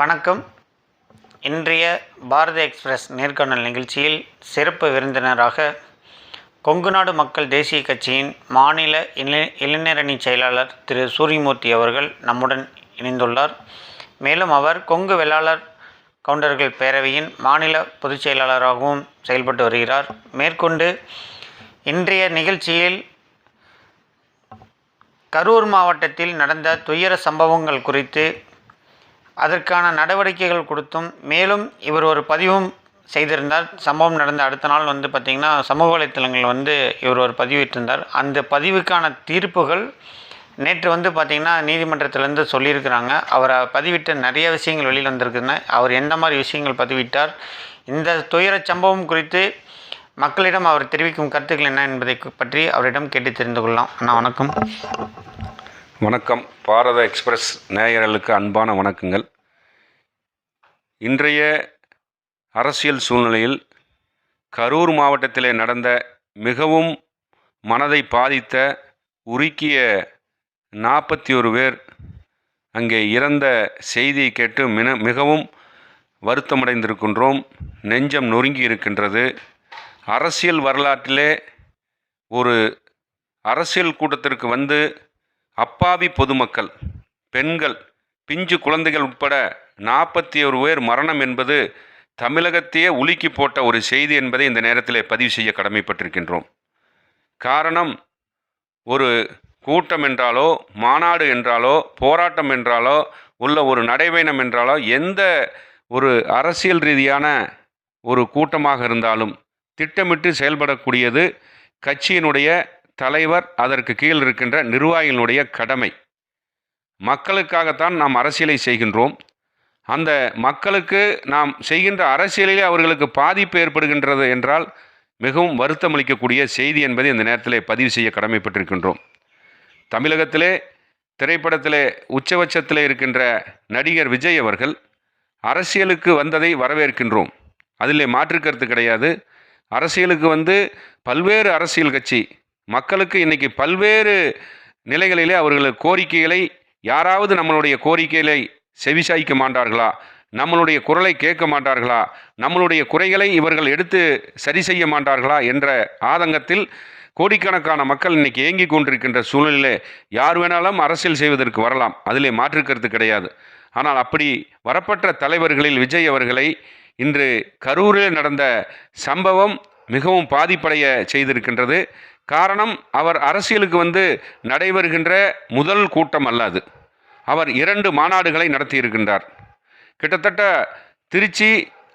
வணக்கம். இன்றைய பாரத எக்ஸ்பிரஸ் நேர்காணல் நிகழ்ச்சியில் சிறப்பு விருந்தினராக கொங்கு நாடு மக்கள் தேசிய கட்சியின் மாநில இளை இளைஞரணி செயலாளர் திரு சூரியமூர்த்தி அவர்கள் நம்முடன் இணைந்துள்ளார். மேலும் அவர் கொங்கு வேளாளர் கவுண்டர்கள் பேரவையின் மாநில பொதுச் செயலாளராகவும் செயல்பட்டு வருகிறார். மேற்கொண்டு இன்றைய நிகழ்ச்சியில் கரூர் மாவட்டத்தில் நடந்த துயர சம்பவங்கள் குறித்து அதற்கான நடவடிக்கைகள் கொடுத்தும் மேலும் இவர் ஒரு பதிவும் செய்திருந்தார். சம்பவம் நடந்த அடுத்த நாள் வந்து பார்த்திங்கன்னா சமூக வலைத்தளங்கள் வந்து இவர் ஒரு பதிவிட்டிருந்தார். அந்த பதிவுக்கான தீர்ப்புகள் நேற்று வந்து பார்த்திங்கன்னா நீதிமன்றத்திலேருந்து சொல்லியிருக்கிறாங்க. அவரை பதிவிட்ட நிறைய விஷயங்கள் வெளியில் வந்திருக்குதுன்னு. அவர் எந்த மாதிரி விஷயங்கள் பதிவிட்டார்? இந்த துயர சம்பவம் குறித்து மக்களிடம் அவர் தெரிவிக்கும் கருத்துக்கள் என்ன என்பதை பற்றி அவரிடம் கேட்டு தெரிந்து கொள்ளலாம். அண்ணா வணக்கம். வணக்கம். பாரத எக்ஸ்பிரஸ் நேயர்களுக்கு அன்பான வணக்கங்கள். இன்றைய அரசியல் சூழ்நிலையில் கரூர் மாவட்டத்திலே நடந்த மிகவும் மனதை பாதித்த உருக்கிய நாற்பத்தி ஒரு பேர் அங்கே இறந்த செய்தியை கேட்டு மின மிகவும் வருத்தமடைந்திருக்கின்றோம். நெஞ்சம் நொறுங்கி இருக்கின்றது. அரசியல் வரலாற்றிலே ஒரு அரசியல் கூட்டத்திற்கு வந்து அப்பாவி பொதுமக்கள் பெண்கள் பிஞ்சு குழந்தைகள் உட்பட நாற்பத்தி ஒரு பேர் மரணம் என்பது தமிழகத்தையே உலுக்கி போட்ட ஒரு செய்தி என்பதை இந்த நேரத்தில் பதிவு செய்ய கடமைப்பட்டிருக்கின்றோம். காரணம் ஒரு கூட்டம் என்றாலோ மாநாடு என்றாலோ போராட்டம் என்றாலோ உள்ள ஒரு நடைபயணம் என்றாலோ எந்த ஒரு அரசியல் ரீதியான ஒரு கூட்டமாக இருந்தாலும் திட்டமிட்டு செயல்படக்கூடியது கட்சியினுடைய தலைவர் அதற்கு கீழ் இருக்கின்ற நிர்வாகிகளுடைய கடமை. மக்களுக்காகத்தான் நாம் அரசியலை செய்கின்றோம். அந்த மக்களுக்கு நாம் செய்கின்ற அரசியலிலே அவர்களுக்கு பாதிப்பு ஏற்படுகின்றது என்றால் மிகவும் வருத்தமளிக்கக்கூடிய செய்தி என்பதை இந்த நேரத்தில் பதிவு செய்ய கடமைப்பட்டிருக்கின்றோம். தமிழகத்திலே திரைப்படத்திலே உச்சபட்சத்தில் இருக்கின்ற நடிகர் விஜய் அவர்கள் அரசியலுக்கு வந்ததை வரவேற்கின்றோம். அதிலே மாற்று கருத்து கிடையாது. அரசியலுக்கு வந்து பல்வேறு அரசியல் கட்சி மக்களுக்கு இன்றைக்கி பல்வேறு நிலைகளிலே அவர்கள் கோரிக்கைகளை யாராவது நம்மளுடைய கோரிக்கைகளை செவிசாய்க்க மாட்டார்களா? நம்மளுடைய குரலை கேட்க மாட்டார்களா? நம்மளுடைய குறைகளை இவர்கள் எடுத்து சரி செய்ய மாட்டார்களா? என்ற ஆதங்கத்தில் கோடிக்கணக்கான மக்கள் இன்னைக்கு ஏங்கி கொண்டிருக்கின்ற சூழ்நிலையிலே யார் வேணாலும் அரசியல் செய்வதற்கு வரலாம். அதிலே மாற்று கருத்து கிடையாது. ஆனால் அப்படி வரப்பட்ட தலைவர்களில் விஜய் அவர்களை இன்று கரூரில் நடந்த சம்பவம் மிகவும் பாதிப்படைய செய்திருக்கின்றது. காரணம் அவர் அரசியலுக்கு வந்து நடைபெறுகின்ற முதல் கூட்டம் அல்லாது அவர் இரண்டு மாநாடுகளை நடத்தியிருக்கின்றார். கிட்டத்தட்ட திருச்சி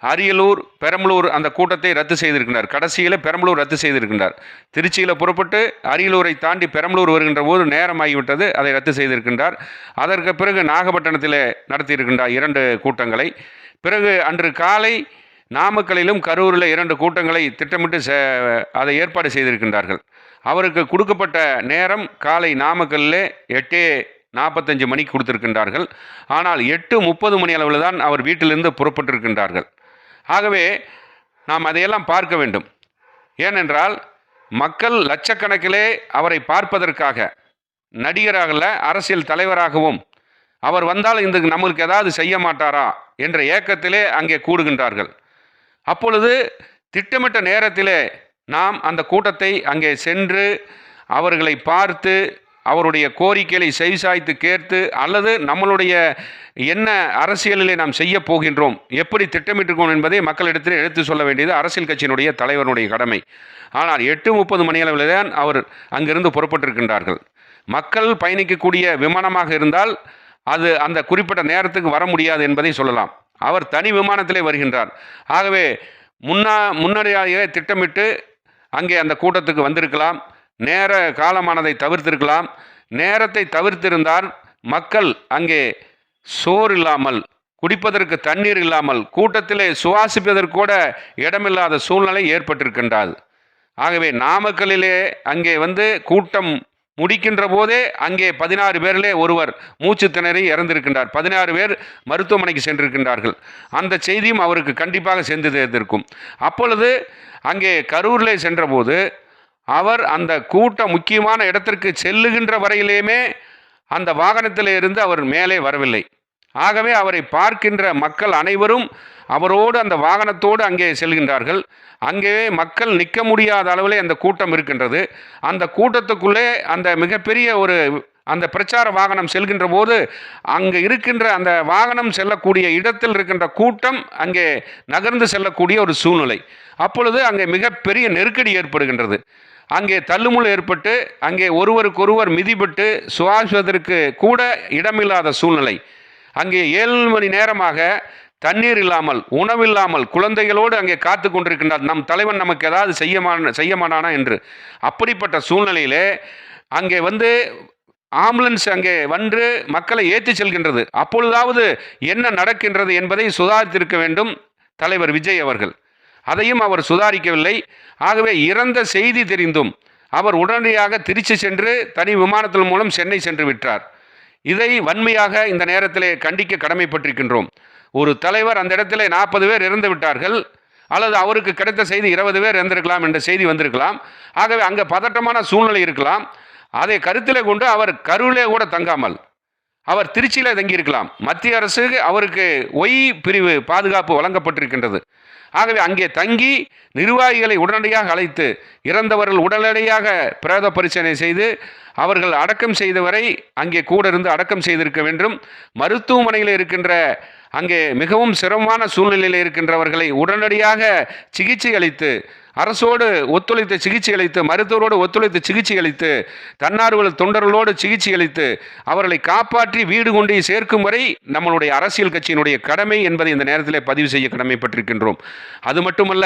அரியலூர் பெரம்பலூர் அந்த கூட்டத்தை ரத்து செய்திருக்கின்றார். கடைசியில் பெரம்பலூர் ரத்து செய்திருக்கின்றார். திருச்சியில் புறப்பட்டு அரியலூரை தாண்டி பெரம்பலூர் வருகின்ற போது நேரமாகிவிட்டது அதை ரத்து செய்திருக்கின்றார். அதற்கு பிறகு நாகப்பட்டினத்தில் நடத்தியிருக்கின்றார் இரண்டு கூட்டங்களை. பிறகு அன்று காலை நாமக்கலிலும் கரூரில் இரண்டு கூட்டங்களை திட்டமிட்டு அதை ஏற்பாடு செய்திருக்கின்றார்கள். அவருக்கு கொடுக்கப்பட்ட நேரம் காலை நாமக்கல்லில் எட்டே நாற்பத்தஞ்சு மணிக்கு கொடுத்திருக்கின்றார்கள். ஆனால் எட்டு முப்பது மணி அளவில் தான் அவர் வீட்டிலிருந்து புறப்பட்டிருக்கின்றார்கள். ஆகவே நாம் அதையெல்லாம் பார்க்க வேண்டும். ஏனென்றால் மக்கள் லட்சக்கணக்கிலே அவரை பார்ப்பதற்காக நடிகராகல அரசியல் தலைவராகவும் அவர் வந்தால் இந்த நம்மளுக்கு ஏதாவது செய்ய மாட்டாரா என்ற ஏக்கத்திலே அங்கே கூடுகின்றார்கள். அப்பொழுது திட்டமிட்ட நேரத்திலே நாம் அந்த கூட்டத்தை அங்கே சென்று அவர்களை பார்த்து அவருடைய கோரிக்கைகளை செவிசாய்த்து கேட்டு அல்லது நம்மளுடைய என்ன அரசியலிலே நாம் செய்ய போகின்றோம் எப்படி திட்டமிட்டிருக்கோம் என்பதை மக்களிடத்தில் எடுத்து சொல்ல வேண்டியது அரசியல் கட்சியினுடைய தலைவருடைய கடமை. ஆனால் எட்டு முப்பது மணி அளவில் தான் அவர் அங்கிருந்து புறப்பட்டிருக்கின்றார்கள். மக்கள் பயணிக்கக்கூடிய விமானமாக இருந்தால் அது அந்த குறிப்பிட்ட நேரத்துக்கு வர முடியாது என்பதை சொல்லலாம். அவர் தனி விமானத்திலே வருகின்றார். ஆகவே முன்னா முன்னடியாக திட்டமிட்டு அங்கே அந்த கூட்டத்துக்கு வந்திருக்கலாம். நேர காலமானதை தவிர்த்திருக்கலாம். நேரத்தை தவிர்த்திருந்தால் மக்கள் அங்கே சோறு இல்லாமல் குடிப்பதற்கு தண்ணீர் இல்லாமல் கூட்டத்திலே சுவாசிப்பதற்கு கூட இடமில்லாத சூழ்நிலை ஏற்பட்டிருக்கின்றது. ஆகவே நாமக்கல்லிலே அங்கே வந்து கூட்டம் முடிக்கின்ற போதே அங்கே பதினாறு பேரிலே ஒருவர் மூச்சு திணறி இறந்திருக்கின்றார். பதினாறு பேர் மருத்துவமனைக்கு சென்றிருக்கின்றார்கள். அந்த செய்தியும் அவருக்கு கண்டிப்பாக சென்று சேர்ந்திருக்கும் அப்பொழுது அங்கே கரூரிலே சென்றபோது அவர் அந்த கூட்டம் முக்கியமான இடத்திற்கு செல்லுகின்ற வரையிலேயுமே அந்த வாகனத்திலே இருந்து அவர் மேலே வரவில்லை. ஆகவே அவரை பார்க்கின்ற மக்கள் அனைவரும் அவரோடு அந்த வாகனத்தோடு அங்கே செல்கின்றார்கள். அங்கே மக்கள் நிற்க முடியாத அளவிலே அந்த கூட்டம் இருக்கின்றது. அந்த கூட்டத்துக்குள்ளே அந்த மிகப்பெரிய ஒரு அந்த பிரச்சார வாகனம் செல்கின்ற போது அங்கே இருக்கின்ற அந்த வாகனம் செல்லக்கூடிய இடத்தில் இருக்கின்ற கூட்டம் அங்கே நகர்ந்து செல்லக்கூடிய ஒரு சூழ்நிலை. அப்பொழுது அங்கே மிகப்பெரிய நெருக்கடி ஏற்படுகின்றது. அங்கே தள்ளுமுள் ஏற்பட்டு அங்கே ஒருவருக்கொருவர் மிதிபட்டு சுவாசிப்பதற்கு கூட இடமில்லாத சூழ்நிலை. அங்கே ஏழு மணி நேரமாக தண்ணீர் இல்லாமல் உணவில்லாமல் குழந்தைகளோடு அங்கே காத்து கொண்டிருக்கின்றார். நம் தலைவன் நமக்கு ஏதாவது செய்யமான செய்யமானானா என்று. அப்படிப்பட்ட சூழ்நிலையிலே அங்கே வந்து ஆம்புலன்ஸ் அங்கே வந்து மக்களை ஏற்றி செல்கின்றது. அப்பொழுதாவது என்ன நடக்கின்றது என்பதை சுதாரித்திருக்க வேண்டும் தலைவர் விஜய் அவர்கள். அதையும் அவர் சுதாரிக்கவில்லை. ஆகவே இறந்த செய்தி தெரிந்தும் அவர் உடனடியாக திருச்சி சென்று தனி விமானத்தின் மூலம் சென்னை சென்று விட்டார். இதை வன்மையாக இந்த நேரத்திலே கண்டிக்க கடமைப்பட்டிருக்கின்றோம். ஒரு தலைவர் அந்த இடத்துல நாற்பது பேர் இறந்து விட்டார்கள். அல்லது அவருக்கு கிடைத்த செய்தி இருபது பேர் இறந்திருக்கலாம் என்ற செய்தி வந்திருக்கலாம். ஆகவே அங்கே பதட்டமான சூழ்நிலை இருக்கலாம். அதை கருத்திலே கொண்டு அவர் கருவிலே கூட தங்காமல் அவர் திருச்சியில் தங்கியிருக்கலாம். மத்திய அரசு அவருக்கு ஒய் பிரிவு பாதுகாப்பு வழங்கப்பட்டிருக்கின்றது. ஆகவே அங்கே தங்கி நிர்வாகிகளை உடனடியாக அழைத்து இறந்தவர்கள் உடனடியாக பிரேத பரிசோதனை செய்து அவர்கள் அடக்கம் செய்தவரை அங்கே கூட இருந்து அடக்கம் செய்திருக்க வேண்டும். மருத்துவமனையில் இருக்கின்ற அங்கே மிகவும் சிரமமான சூழ்நிலையில் இருக்கின்றவர்களை உடனடியாக சிகிச்சை அளித்து அரசோடு ஒத்துழைத்து சிகிச்சை அளித்து மருத்துவரோடு ஒத்துழைத்து சிகிச்சை அளித்து தன்னார்வல தொண்டர்களோடு சிகிச்சை அளித்து அவர்களை காப்பாற்றி வீடு கொண்டு சேர்க்கும் வரை நம்மளுடைய அரசியல் கட்சியினுடைய கடமை என்பதை இந்த நேரத்தில் பதிவு செய்ய கடமைப்பட்டிருக்கின்றோம். அது மட்டுமல்ல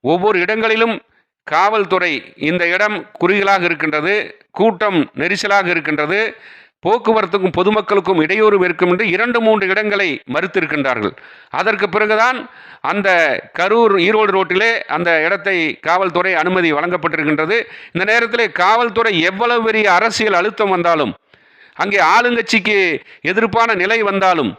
ஒவ்வொரு இடங்களிலும் காவல்துறை இந்த இடம் குறுகலாக இருக்கின்றது கூட்டம் நெரிசலாக இருக்கின்றது போக்குவரத்துக்கும் பொதுமக்களுக்கும் இடையூறு இருக்கும் என்று இரண்டு மூன்று இடங்களை மறுத்திருக்கின்றார்கள். அதற்கு பிறகுதான் அந்த கரூர் ஈரோடு ரோட்டிலே அந்த இடத்தை காவல்துறை அனுமதி வழங்கப்பட்டிருக்கின்றது. இந்த நேரத்தில் காவல்துறை எவ்வளவு பெரிய அரசியல் அழுத்தம் வந்தாலும் அங்கே ஆளுங்கட்சிக்கு எதிர்ப்பான நிலை வந்தாலும்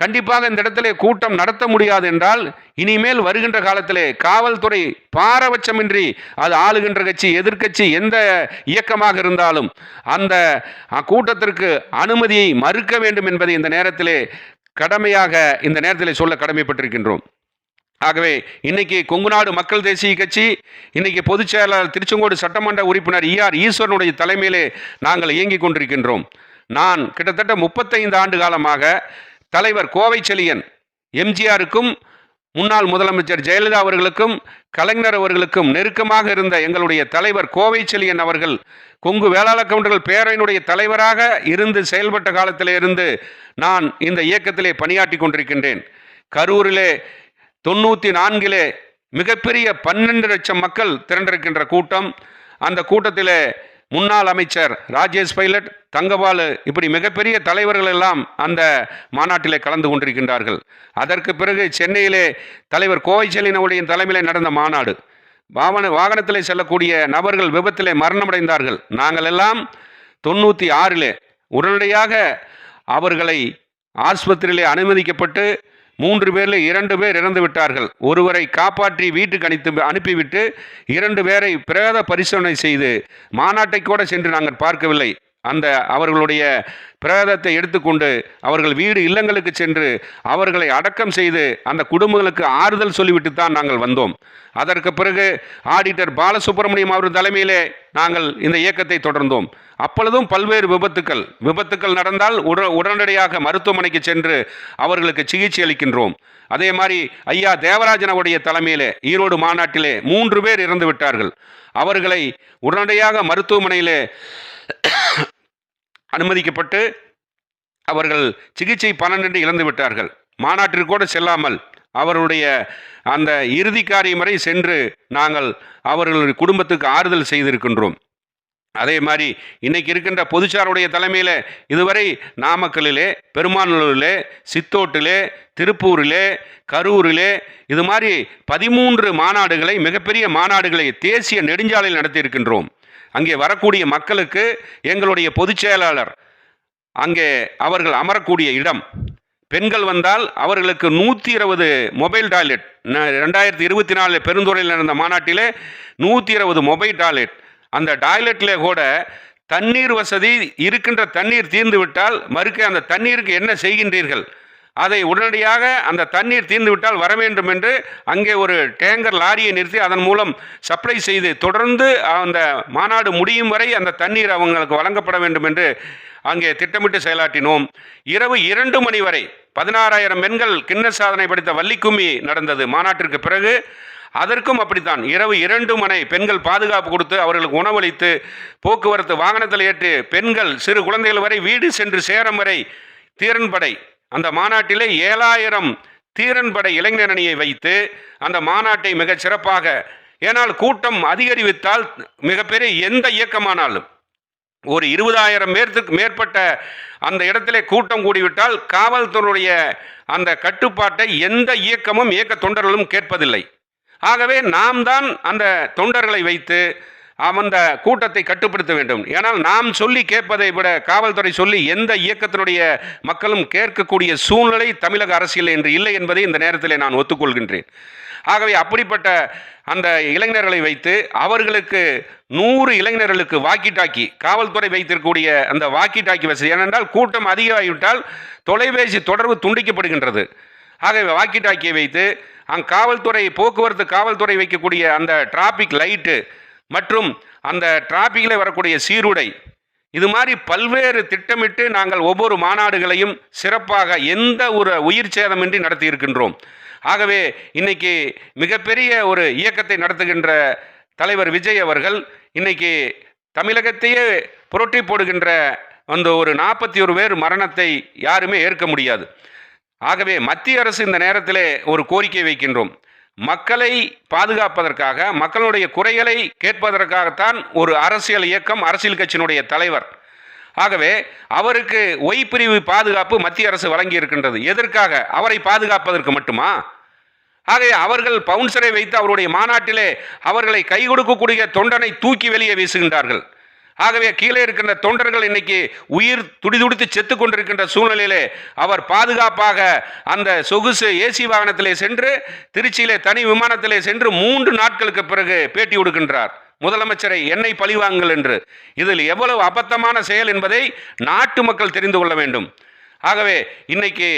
கண்டிப்பாக இந்த இடத்திலே கூட்டம் நடத்த முடியாது என்றால் இனிமேல் வருகின்ற காலத்திலே காவல்துறை பாரபட்சமின்றி அது ஆளுகின்ற கட்சி எதிர்க்கட்சி எந்த இயக்கமாக இருந்தாலும் அந்த கூட்டத்திற்கு அனுமதியை மறுக்க வேண்டும் என்பதை இந்த நேரத்திலே கடமையாக இந்த நேரத்தில் சொல்ல கடமைப்பட்டிருக்கின்றோம். ஆகவே இன்னைக்கு கொங்குநாடு மக்கள் தேசிய கட்சி இன்னைக்கு பொதுச் செயலாளர் திருச்செங்கோடு சட்டமன்ற உறுப்பினர் இஆர் ஈஸ்வரனுடைய தலைமையிலே நாங்கள் இயங்கிக் கொண்டிருக்கின்றோம். நான் கிட்டத்தட்ட முப்பத்தைந்து ஆண்டு காலமாக தலைவர் கோவை செழியன் எம்ஜிஆருக்கும் முன்னாள் முதலமைச்சர் ஜெயலலிதா அவர்களுக்கும் கலைஞர் அவர்களுக்கும் நெருக்கமாக இருந்த எங்களுடைய தலைவர் கோவை செழியன் அவர்கள் கொங்கு வேளாளர் கவுண்டர்கள் பேரவையினுடைய தலைவராக இருந்து செயல்பட்ட காலத்திலே இருந்து நான் இந்த இயக்கத்திலே பணியாற்றி கொண்டிருக்கின்றேன். கரூரிலே தொண்ணூற்றி நான்கிலே மிகப்பெரிய பன்னெண்டு லட்சம் மக்கள் திரண்டிருக்கின்ற கூட்டம். அந்த கூட்டத்திலே முன்னாள் அமைச்சர் ராஜேஷ் பைலட் தங்கபாலு இப்படி மிகப்பெரிய தலைவர்கள் எல்லாம் அந்த மாநாட்டிலே கலந்து கொண்டிருக்கின்றார்கள். அதற்கு பிறகு சென்னையிலே தலைவர் கோவை செல்லினவுடைய தலைமையிலே நடந்த மாநாடு. வாகன வாகனத்திலே செல்லக்கூடிய நபர்கள் விபத்திலே மரணமடைந்தார்கள். நாங்கள் எல்லாம் தொண்ணூற்றி ஆறிலே உடனடியாக அவர்களை ஆஸ்பத்திரியிலே அனுமதிக்கப்பட்டு மூன்று பேரில் இரண்டு பேர் இறந்து விட்டார்கள். ஒருவரை காப்பாற்றி வீட்டுக்கு அனுப்பி அனுப்பிவிட்டு இரண்டு பேரை பிரேத பரிசோதனை செய்து மாநாட்டை கூட சென்று நாங்கள் பார்க்கவில்லை. அந்த அவர்களுடைய பிரேதத்தை எடுத்துக்கொண்டு அவர்கள் வீடு இல்லங்களுக்கு சென்று அவர்களை அடக்கம் செய்து அந்த குடும்பங்களுக்கு ஆறுதல் சொல்லிவிட்டு தான் நாங்கள் வந்தோம். அதற்கு பிறகு ஆடிட்டர் பாலசுப்ரமணியம் அவர் தலைமையிலே நாங்கள் இந்த இயக்கத்தை தொடர்ந்தோம். அப்பொழுதும் பல்வேறு விபத்துக்கள் விபத்துக்கள் நடந்தால் உட உடனடியாக மருத்துவமனைக்கு சென்று அவர்களுக்கு சிகிச்சை அளிக்கின்றோம். அதே மாதிரி ஐயா தேவராஜனவுடைய தலைமையிலே ஈரோடு மாநாட்டிலே மூன்று பேர் இறந்து விட்டார்கள் அவர்களை உடனடியாக மருத்துவமனையிலே அனுமதிக்கப்பட்டு அவர்கள் சிகிச்சை பலனின்றி இழந்து விட்டார்கள். மாநாட்டிற்கு கூட செல்லாமல் அவருடைய அந்த இறுதி காரியம் வரை சென்று நாங்கள் அவர்களுடைய குடும்பத்துக்கு ஆறுதல் செய்திருக்கின்றோம். அதே மாதிரி இன்னைக்கு இருக்கின்ற பொதுச்சாருடைய தலைமையில் இதுவரை நாமக்கல்லிலே பெருமாநல்லூரிலே சித்தோட்டிலே திருப்பூரிலே கரூரிலே இது மாதிரி பதிமூன்று மாநாடுகளை மிகப்பெரிய மாநாடுகளை தேசிய நெடுஞ்சாலையில் நடத்தியிருக்கின்றோம். அங்கே வரக்கூடிய மக்களுக்கு எங்களுடைய பொதுச் செயலாளர் அங்கே அவர்கள் அமரக்கூடிய இடம். பெண்கள் வந்தால் அவர்களுக்கு நூற்றி இருபது மொபைல் டாய்லெட். ரெண்டாயிரத்தி இருபத்தி நாலு பெருந்துறையில் நடந்த மாநாட்டிலே நூற்றி இருபது மொபைல் டாய்லெட். அந்த டாய்லெட்டில் கூட தண்ணீர் வசதி இருக்கின்ற தண்ணீர் தீர்ந்து விட்டால் மறுக்க அந்த தண்ணீருக்கு என்ன செய்கின்றீர்கள்? அதை உடனடியாக அந்த தண்ணீர் தீர்ந்துவிட்டால் வர வேண்டும் என்று அங்கே ஒரு டேங்கர் லாரியை நிறுத்தி அதன் மூலம் சப்ளை செய்து தொடர்ந்து அந்த மாநாடு முடியும் வரை அந்த தண்ணீர் அவங்களுக்கு வழங்கப்பட வேண்டும் என்று அங்கே திட்டமிட்டு செயலாற்றினோம். இரவு இரண்டு மணி வரை பதினாறாயிரம் பெண்கள் கிண்ண சாதனை படித்த வள்ளிக்கும்மி நடந்தது மாநாட்டிற்கு பிறகு. அதற்கும் அப்படித்தான். இரவு இரண்டு மணி பெண்கள் பாதுகாப்பு கொடுத்து அவர்களுக்கு உணவளித்து போக்குவரத்து வாகனத்தில் ஏற்று பெண்கள் சிறு குழந்தைகள் வரை வீடு சென்று சேரம் வரை தீரன்படை அந்த மாநாட்டிலே ஏழாயிரம் தீரன்படை இளைஞரணியை வைத்து அந்த மாநாட்டை மிகச் சிறப்பாக ஏனால் கூட்டம் அதிகரித்தால் மிகப்பெரிய எந்த இயக்கமானாலும். ஒரு இருபதாயிரம் பேர்த்துக்கு மேற்பட்ட அந்த இடத்திலே கூட்டம் கூடிவிட்டால் காவல்துறையுடைய அந்த கட்டுப்பாட்டை எந்த இயக்கமும் இயக்க தொண்டர்களும் கேட்பதில்லை. ஆகவே நாம் தான் அந்த தொண்டர்களை வைத்து அந்த கூட்டத்தை கட்டுப்படுத்த வேண்டும். ஏனால் நாம் சொல்லி கேட்பதை விட காவல்துறை சொல்லி எந்த இயக்கத்தினுடைய மக்களும் கேட்கக்கூடிய சூழ்நிலை தமிழக அரசியல் என்று இல்லை என்பதை இந்த நேரத்தில் நான் ஒத்துக்கொள்கின்றேன். ஆகவே அப்படிப்பட்ட அந்த இளைஞர்களை வைத்து அவர்களுக்கு நூறு இளைஞர்களுக்கு வாக்கி டாக்கி காவல்துறை வைத்திருக்கக்கூடிய அந்த வாக்கி டாக்கி வசதி ஏனென்றால் கூட்டம் அதிகமாகிவிட்டால் தொலைபேசி தொடர்பு துண்டிக்கப்படுகின்றது. ஆகவே வாக்கி டாக்கியை வைத்து அங்கே காவல்துறை போக்குவரத்து காவல்துறை வைக்கக்கூடிய அந்த டிராபிக் லைட்டு மற்றும் அந்த டிராஃபிக்கில் வரக்கூடிய சீருடை. இது மாதிரி பல்வேறு திட்டமிட்டு நாங்கள் ஒவ்வொரு மாநாடுகளையும் சிறப்பாக எந்த ஒரு உயிர் சேதமின்றி நடத்தி இருக்கின்றோம் ஆகவே இன்னைக்கு மிகப்பெரிய ஒரு இயக்கத்தை நடத்துகின்ற தலைவர் விஜய் அவர்கள் இன்னைக்கு தமிழகத்தையே புரட்டி போடுகின்ற அந்த ஒரு நாற்பத்தி ஒரு பேர் மரணத்தை யாருமே ஏற்க முடியாது. ஆகவே மத்திய அரசு இந்த நேரத்தில் ஒரு கோரிக்கை வைக்கின்றோம். மக்களை பாதுகாப்பதற்காக மக்களுடைய குறைகளை கேட்பதற்காகத்தான் ஒரு அரசியல் இயக்கம் அரசியல் கட்சியினுடைய தலைவர். ஆகவே அவருக்கு ஒய் பிரிவு பாதுகாப்பு மத்திய அரசு வழங்கி இருக்கின்றது எதற்காக? அவரை பாதுகாப்பதற்கு மட்டுமா? ஆகவே அவர்கள் பவுன்சரை வைத்து அவருடைய மாநாட்டிலே அவர்களை கை கொடுக்கக்கூடிய தொண்டனை தூக்கி வெளியே வீசுகின்றார்கள். ஆகவே கீழே இருக்கின்ற தொண்டர்கள் இன்னைக்கு உயிர் துடிதுடித்து செத்து கொண்டிருக்கின்ற சூழ்நிலையிலே அவர் பாதுகாப்பாக அந்த சொகுசு ஏசி வாகனத்திலே சென்று திருச்சியிலே தனி விமானத்திலே சென்று மூன்று நாட்களுக்கு பிறகு பேட்டி கொடுக்கின்றார். முதலமைச்சரை என்னை பழிவாங்கள் என்று. இதில் எவ்வளவு அபத்தமான செயல் என்பதை நாட்டு மக்கள் தெரிந்து கொள்ள வேண்டும். ஆகவே இன்னைக்கு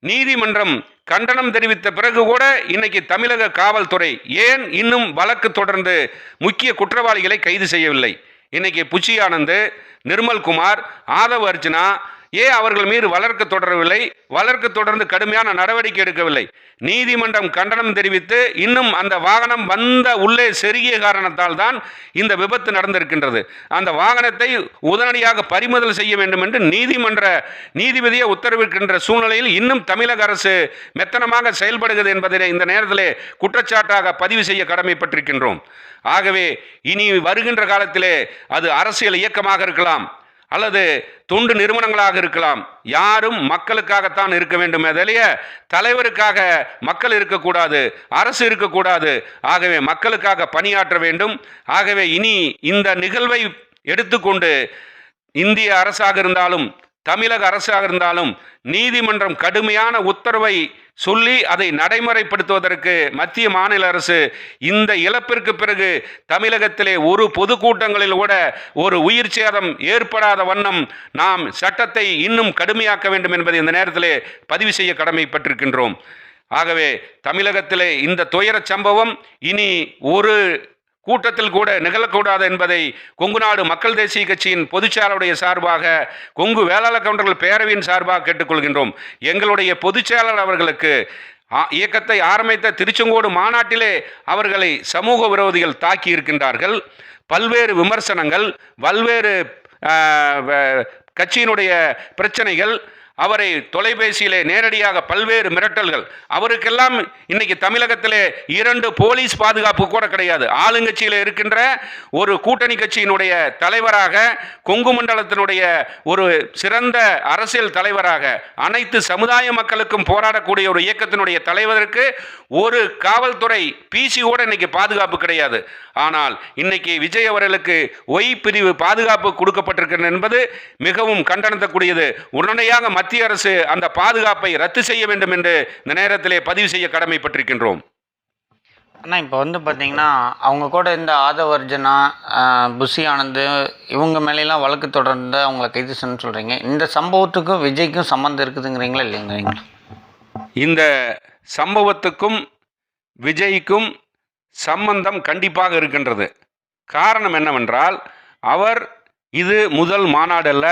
நீதிமன்றம் கண்டனம் தெரிவித்த பிறகு கூட இன்னைக்கு தமிழக காவல்துறை ஏன் இன்னும் வழக்கு தொடர்ந்து முக்கிய குற்றவாளிகளை கைது செய்யவில்லை? இன்னைக்கு புச்சி ஆனந்த் நிர்மல்குமார் ஆதவ அர்ஜுனா ஏன் அவர்கள் மீது வளர்க்க தொடரவில்லை. வளர்க்க தொடர்ந்து கடுமையான நடவடிக்கை எடுக்கவில்லை. நீதிமன்றம் கண்டனம் தெரிவித்து இன்னும் அந்த வாகனம் வந்த உள்ளே செருகிய காரணத்தால் தான் இந்த விபத்து நடந்திருக்கின்றது. அந்த வாகனத்தை உடனடியாக பறிமுதல் செய்ய வேண்டும் என்று நீதிமன்ற நீதிபதியை உத்தரவிடுகின்ற சூழ்நிலையில் இன்னும் தமிழக அரசு மெத்தனமாக செயல்படுகிறது என்பதை இந்த நேரத்திலே குற்றச்சாட்டாக பதிவு செய்ய கடமைப்பட்டிருக்கின்றோம். ஆகவே இனி வருகின்ற காலத்திலே அது அரசியல் இயக்கமாக இருக்கலாம் அல்லது தொண்டு நிறுவனங்களாக இருக்கலாம். யாரும் மக்களுக்காகத்தான் இருக்க வேண்டும். எதிலேய தலைவருக்காக மக்கள் இருக்கக்கூடாது அரசு இருக்கக்கூடாது. ஆகவே மக்களுக்காக பணியாற்ற வேண்டும். ஆகவே இனி இந்த நிகழ்வை எடுத்துக்கொண்டு இந்திய அரசாக இருந்தாலும் தமிழக அரசாக இருந்தாலும் நீதிமன்றம் கடுமையான உத்தரவை சொல்லி அதை நடைமுறைப்படுத்துவதற்கு மத்திய மாநில அரசு இந்த இழப்பிற்கு பிறகு தமிழகத்திலே ஒரு பொதுக்கூட்டங்களில் கூட ஒரு உயிர் சேதம் ஏற்படாத வண்ணம் நாம் சட்டத்தை இன்னும் கடுமையாக்க வேண்டும் என்பதை இந்த நேரத்திலே பதிவு செய்ய கடமைப்பட்டிருக்கின்றோம். ஆகவே தமிழகத்திலே இந்த துயரச் சம்பவம் இனி ஒரு கூட்டத்தில் கூட நிகழக்கூடாது என்பதை கொங்கு நாடு மக்கள் தேசிய கட்சியின் பொதுச்செயலாளருடைய சார்பாக கொங்கு வேளாளர் கவுண்டர்கள் பேரவையின் சார்பாக கேட்டுக்கொள்கின்றோம். எங்களுடைய பொதுச்செயலாளர் அவர்களுக்கு இயக்கத்தை ஆரம்பித்த திருச்செங்கோடு மாநாட்டிலே அவர்களை சமூக விரோதிகள் தாக்கி இருக்கின்றார்கள். பல்வேறு விமர்சனங்கள் பல்வேறு கட்சியினுடைய பிரச்சனைகள் அவரை தொலைபேசியிலே நேரடியாக பல்வேறு மிரட்டல்கள். அவருக்கெல்லாம் இன்னைக்கு தமிழகத்திலே இரண்டு போலீஸ் பாதுகாப்பு கூட கிடையாது. ஆளுங்கட்சியில் இருக்கின்ற ஒரு கூட்டணி கட்சியினுடைய தலைவராக கொங்கு மண்டலத்தினுடைய ஒரு சிறந்த அரசியல் தலைவராக அனைத்து சமுதாய மக்களுக்கும் போராடக்கூடிய ஒரு இயக்கத்தினுடைய தலைவருக்கு ஒரு காவல்துறை பிசி கூட இன்னைக்கு பாதுகாப்பு கிடையாது. ஆனால் இன்னைக்கு விஜய் அவர்களுக்கு ஒய் பிரிவு பாதுகாப்பு கொடுக்கப்பட்டிருக்கிறது என்பது மிகவும் கண்டனத்தக்கூடியது. உடனடியாக மத்திய அரசு அந்த பாதுகாப்பை ரத்து செய்ய வேண்டும் என்று இந்த நேரத்திலே பதிவு செய்ய கடமைப்பட்டிருக்கின்றோம். அண்ணா இப்போ வந்து பார்த்தீங்கன்னா அவங்க கூட இந்த ஆதவர்ஜனா புஷி ஆனந்த் இவங்க மேலெல்லாம் வழக்கு தொடர்ந்து அவங்கள கைது செய்யணும்னு சொல்கிறீங்க இந்த சம்பவத்துக்கும் விஜய்க்கும் சம்மந்தம் இருக்குதுங்கிறீங்களா இல்லைங்கிறீங்களா? இந்த சம்பவத்துக்கும் விஜய்க்கும் சம்பந்தம் கண்டிப்பாக இருக்கின்றது. காரணம் என்னவென்றால் அவர் இது முதல் மாநாடு அல்ல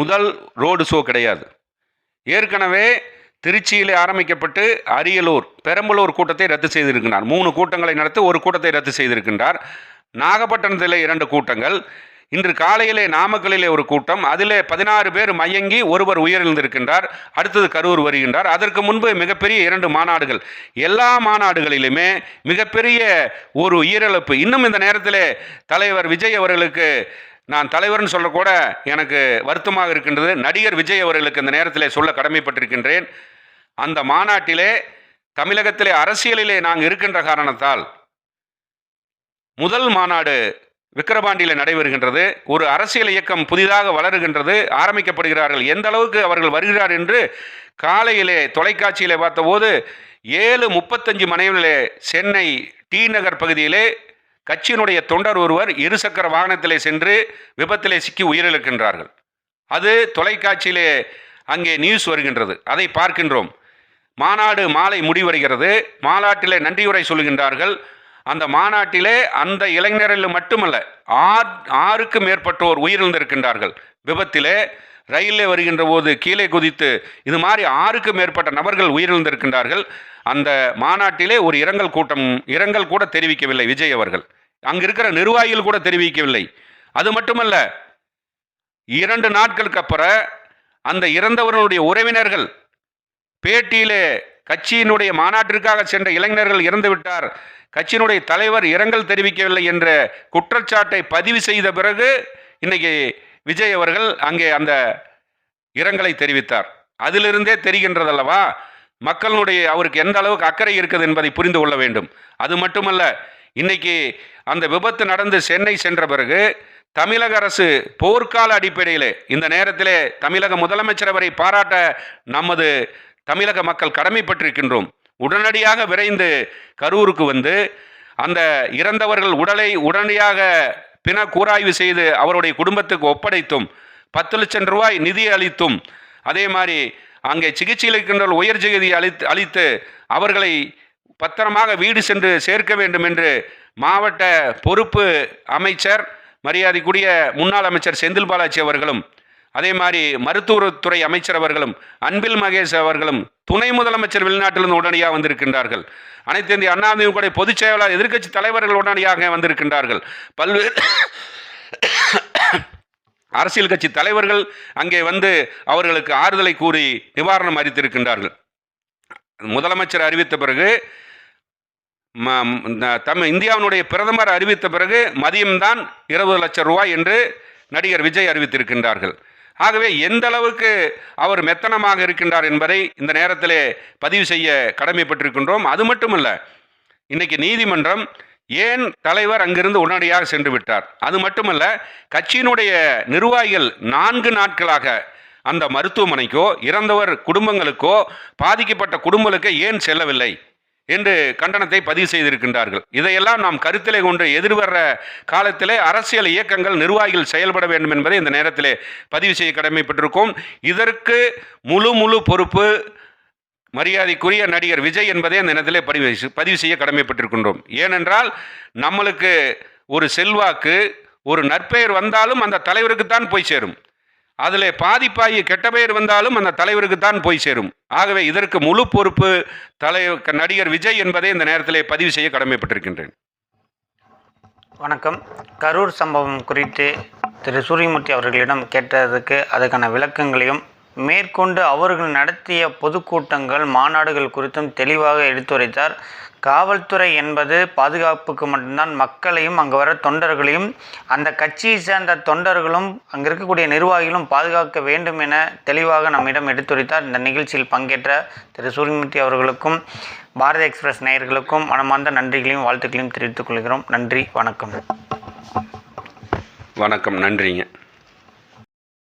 முதல் ரோடு ஷோ கிடையாது. ஏற்கனவே திருச்சியிலே ஆரம்பிக்கப்பட்டு அரியலூர் பெரம்பலூர் கூட்டத்தை ரத்து செய்திருக்கிறார் மூணு கூட்டங்களை நடத்தி ஒரு கூட்டத்தை ரத்து செய்திருக்கின்றார். நாகப்பட்டினத்திலே இரண்டு கூட்டங்கள் இன்று காலையிலே நாமக்கலிலே ஒரு கூட்டம் அதிலே பதினாறு பேர் மயங்கி ஒருவர் உயிரிழந்திருக்கின்றார். அடுத்தது கரூர் வருகின்றார். அதற்கு முன்பு மிகப்பெரிய இரண்டு மாநாடுகள். எல்லா மாநாடுகளிலுமே மிகப்பெரிய ஒரு உயிரிழப்பு. இன்னும் இந்த நேரத்திலே தலைவர் விஜய் அவர்களுக்கு நான் தலைவர்னு சொல்ல கூட எனக்கு வருத்தமாக இருக்கின்றது. நடிகர் விஜய் அவர்களுக்கு இந்த நேரத்தில் சொல்ல கடமைப்பட்டிருக்கின்றேன். அந்த மாநாட்டிலே தமிழகத்திலே அரசியலிலே நாங்கள் இருக்கின்ற காரணத்தால் முதல் மாநாடு விக்கிரபாண்டியில் நடைபெறுகின்றது. ஒரு அரசியல் இயக்கம் புதிதாக வளருகின்றது ஆரம்பிக்கப்படுகிறார்கள். எந்த அளவுக்கு அவர்கள் வருகிறார் என்று காலையிலே தொலைக்காட்சியிலே பார்த்தபோது ஏழு முப்பத்தஞ்சு மனைவிலே சென்னை டி நகர் பகுதியிலே கட்சியினுடைய தொண்டர் ஒருவர் இருசக்கர வாகனத்திலே சென்று விபத்திலே சிக்கி உயிரிழக்கின்றார்கள். அது தொலைக்காட்சியிலே அங்கே நியூஸ் வருகின்றது. அதை பார்க்கின்றோம். மாநாடு மாலை முடிவடைகிறது. மாநாட்டிலே நன்றியுரை சொல்கின்றார்கள். அந்த மாநாட்டிலே அந்த இளைஞரில் மட்டுமல்ல ஆறு ஆறுக்கு மேற்பட்டோர் உயிரிழந்திருக்கின்றார்கள். விபத்திலே ரயிலில் வருகின்ற போது கீழே குதித்து இது மாதிரி ஆறுக்கு மேற்பட்ட நபர்கள் உயிரிழந்திருக்கின்றார்கள். அந்த மாநாட்டிலே ஒரு இரங்கல் கூட்டம் இரங்கல் கூட தெரிவிக்கவில்லை விஜய் அவர்கள். அங்கு இருக்கிற நிர்வாகிகள் கூட தெரிவிக்கவில்லை. அது மட்டுமல்ல இரண்டு நாட்களுக்கு அப்புறம் அந்த இறந்தவர்களுடைய உறவினர்கள் பேட்டியிலே கட்சியினுடைய மாநாட்டிற்காக சென்ற இளைஞர்கள் இறந்துவிட்டார் கட்சியினுடைய தலைவர் இரங்கல் தெரிவிக்கவில்லை என்ற குற்றச்சாட்டை பதிவு செய்த பிறகு இன்னைக்கு விஜய் அவர்கள் அங்கே அந்த இரங்கலை தெரிவித்தார். அதிலிருந்தே தெரிகின்றதல்லவா? மக்களுடைய அவருக்கு எந்த அளவுக்கு அக்கறை இருக்குது என்பதை புரிந்து கொள்ள வேண்டும். அது மட்டுமல்ல இன்னைக்கு அந்த விபத்து நடந்து சென்னை சென்ற பிறகு தமிழக அரசு போர்க்கால அடிப்படையில் இந்த நேரத்திலே தமிழக முதலமைச்சர் அவரை பாராட்ட நமது தமிழக மக்கள் கடமைப்பட்டிருக்கின்றோம். உடனடியாக விரைந்து கரூருக்கு வந்து அந்த இறந்தவர்கள் உடலை உடனடியாக பிண கூராய்வு செய்து அவருடைய குடும்பத்துக்கு ஒப்படைத்தும் பத்து லட்சம் ரூபாய் நிதி அளித்தும் அதே மாதிரி அங்கே சிகிச்சையில் இருக்கின்ற உயர் ஜெகதி அளித்து அளித்து அவர்களை பத்திரமாக வீடு சென்று சேர்க்க வேண்டும் என்று மாவட்ட பொறுப்பு அமைச்சர் மரியாதைக்குரிய முன்னாள் அமைச்சர் செந்தில் பாலாஜி அவர்களும் அதே மாதிரி மருத்துவத்துறை அமைச்சர் அவர்களும் அன்பில் மகேஷ் அவர்களும் துணை முதலமைச்சர் வெளிநாட்டிலிருந்து உடனடியாக வந்திருக்கின்றார்கள். அனைத்து இந்திய அண்ணா திமுக பொதுச் செயலாளர் எதிர்க்கட்சி தலைவர்கள் உடனடியாக வந்திருக்கின்றார்கள். பல்வேறு அரசியல் கட்சி தலைவர்கள் அங்கே வந்து அவர்களுக்கு ஆறுதலை கூறி நிவாரணம் அறிவித்திருக்கின்றார்கள். முதலமைச்சர் அறிவித்த பிறகு ம- இந்தியாவினுடைய பிரதமர் அறிவித்த பிறகு மதியம்தான் இருபது லட்சம் ரூபாய் என்று நடிகர் விஜய் அறிவித்திருக்கின்றார்கள். ஆகவே எந்த அளவுக்கு அவர் மெத்தனமாக இருக்கின்றார் என்பதை இந்த நேரத்திலே பதிவு செய்ய கடமைப்பட்டிருக்கின்றோம். அது மட்டுமல்ல இன்னைக்கு நீதிமன்றம் ஏன் தலைவர் அங்கிருந்து உடனடியாக சென்று விட்டார்? அது மட்டுமல்ல கட்சியினுடைய நிர்வாகிகள் நான்கு நாட்களாக அந்த மருத்துவமனைக்கோ இறந்தவர் குடும்பங்களுக்கோ பாதிக்கப்பட்ட குடும்பங்களுக்கு ஏன் செல்லவில்லை என்று கண்டனத்தை பதிவு செய்திருக்கின்றார்கள். இதையெல்லாம் நாம் கருத்திலே கொண்டு எதிர்வர காலத்திலே அரசியல் இயக்கங்கள் நிர்வாகிகள் செயல்பட வேண்டும் என்பதை இந்த நேரத்திலே பதிவு செய்ய கடமைப்பட்டிருக்கோம். இதற்கு முழு முழு பொறுப்பு மரியாதைக்குரிய நடிகர் விஜய் என்பதை அந்த நேரத்திலே பதிவு பதிவு செய்ய கடமைப்பட்டிருக்கின்றோம். ஏனென்றால் நம்மளுக்கு ஒரு செல்வாக்கு ஒரு நற்பெயர் வந்தாலும் அந்த தலைவருக்குத்தான் போய் சேரும். அதில் பாதிப்பாகி கெட்ட பெயர் வந்தாலும் அந்த தலைவருக்கு தான் போய் சேரும். ஆகவே இதற்கு முழு பொறுப்பு தலை நடிகர் விஜய் என்பதை இந்த நேரத்தில் பதிவு செய்ய கடமைப்பட்டிருக்கின்றேன். வணக்கம். கரூர் சம்பவம் குறித்து திரு சூரியமூர்த்தி அவர்களிடம் கேட்டதுக்கு அதுக்கான விளக்கங்களையும் மேற்கொண்டு அவர்கள் நடத்திய பொதுக்கூட்டங்கள் மாநாடுகள் குறித்தும் தெளிவாக எடுத்துரைத்தார். காவல்துறை என்பது பாதுகாப்புக்கு மட்டும்தான் மக்களையும் அங்கே வர தொண்டர்களையும் அந்த கட்சியை சேர்ந்த தொண்டர்களும் அங்கே இருக்கக்கூடிய நிர்வாகிகளும் பாதுகாக்க வேண்டும் என தெளிவாக நம்மிடம் எடுத்துரைத்தார். இந்த நிகழ்ச்சியில் பங்கேற்ற திரு. சூரியமூர்த்தி அவர்களுக்கும் பாரதி எக்ஸ்பிரஸ் நேயர்களுக்கும் மனமார்ந்த நன்றிகளையும் வாழ்த்துக்களையும் தெரிவித்துக் கொள்கிறோம். நன்றி வணக்கம். வணக்கம் நன்றிங்க.